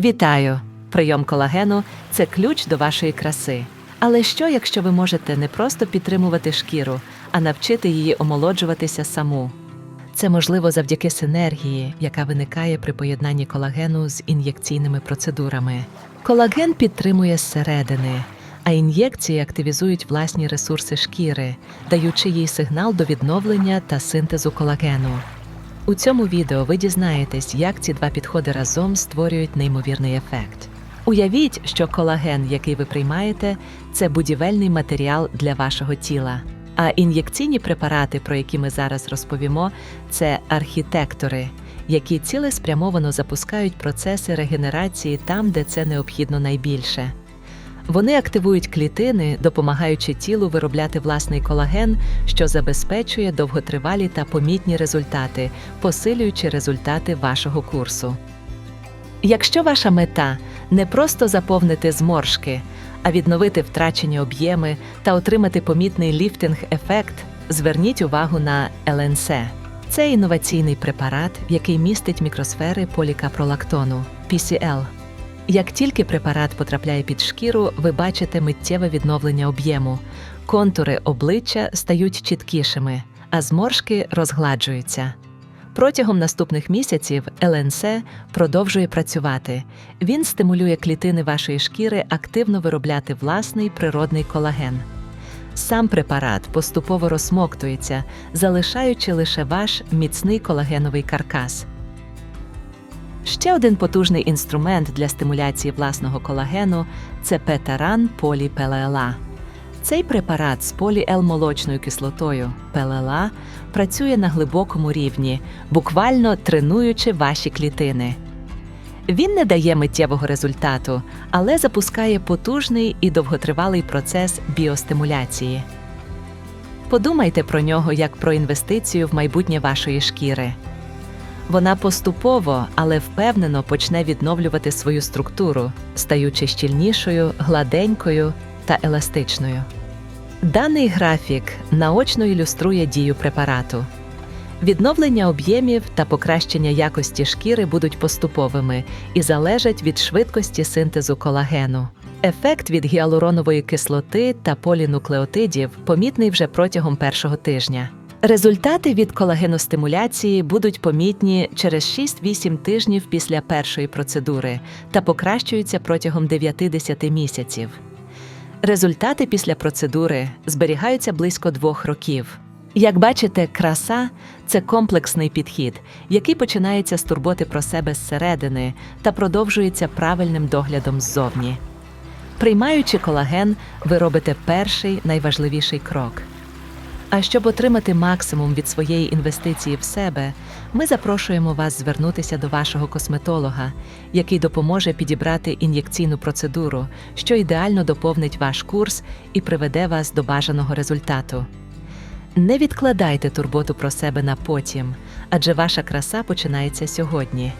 Вітаю! Прийом колагену це ключ до вашої краси. Але що, якщо ви можете не просто підтримувати шкіру, а навчити її омолоджуватися саму? Це можливо завдяки синергії, яка виникає при поєднанні колагену з ін'єкційними процедурами. Колаген підтримує зсередини, а ін'єкції активізують власні ресурси шкіри, даючи їй сигнал до відновлення та синтезу колагену. У цьому відео ви дізнаєтесь, як ці два підходи разом створюють неймовірний ефект. Уявіть, що колаген, який ви приймаєте, це будівельний матеріал для вашого тіла. А ін'єкційні препарати, про які ми зараз розповімо, це архітектори, які цілеспрямовано запускають процеси регенерації там, де це необхідно найбільше. Вони активують клітини, допомагаючи тілу виробляти власний колаген, що забезпечує довготривалі та помітні результати, посилюючи результати вашого курсу. Якщо ваша мета не просто заповнити зморшки, а відновити втрачені об'єми та отримати помітний ліфтинг-ефект, зверніть увагу на ЛНС. Це інноваційний препарат, який містить мікросфери полікапролактону PCL. Як тільки препарат потрапляє під шкіру, ви бачите миттєве відновлення об'єму. Контури обличчя стають чіткішими, а зморшки розгладжуються. Протягом наступних місяців ЛНС продовжує працювати. Він стимулює клітини вашої шкіри активно виробляти власний природний колаген. Сам препарат поступово розсмоктується, залишаючи лише ваш міцний колагеновий каркас. Ще один потужний інструмент для стимуляції власного колагену це петаран поліпелела. Цей препарат з поліел-молочною кислотою ПЛЛА працює на глибокому рівні, буквально тренуючи ваші клітини. Він не дає миттєвого результату, але запускає потужний і довготривалий процес біостимуляції. Подумайте про нього як про інвестицію в майбутнє вашої шкіри. Вона поступово, але впевнено почне відновлювати свою структуру, стаючи щільнішою, гладенькою та еластичною. Даний графік наочно ілюструє дію препарату. Відновлення об'ємів та покращення якості шкіри будуть поступовими і залежать від швидкості синтезу колагену. Ефект від гіалуронової кислоти та полінуклеотидів помітний вже протягом першого тижня. Результати від колагеностимуляції будуть помітні через 6-8 тижнів після першої процедури та покращуються протягом 9-10 місяців. Результати після процедури зберігаються близько двох років. Як бачите, краса це комплексний підхід, який починається з турботи про себе зсередини та продовжується правильним доглядом ззовні. Приймаючи колаген, ви робите перший найважливіший крок. А щоб отримати максимум від своєї інвестиції в себе, ми запрошуємо вас звернутися до вашого косметолога, який допоможе підібрати ін'єкційну процедуру, що ідеально доповнить ваш курс і приведе вас до бажаного результату. Не відкладайте турботу про себе на потім, адже ваша краса починається сьогодні.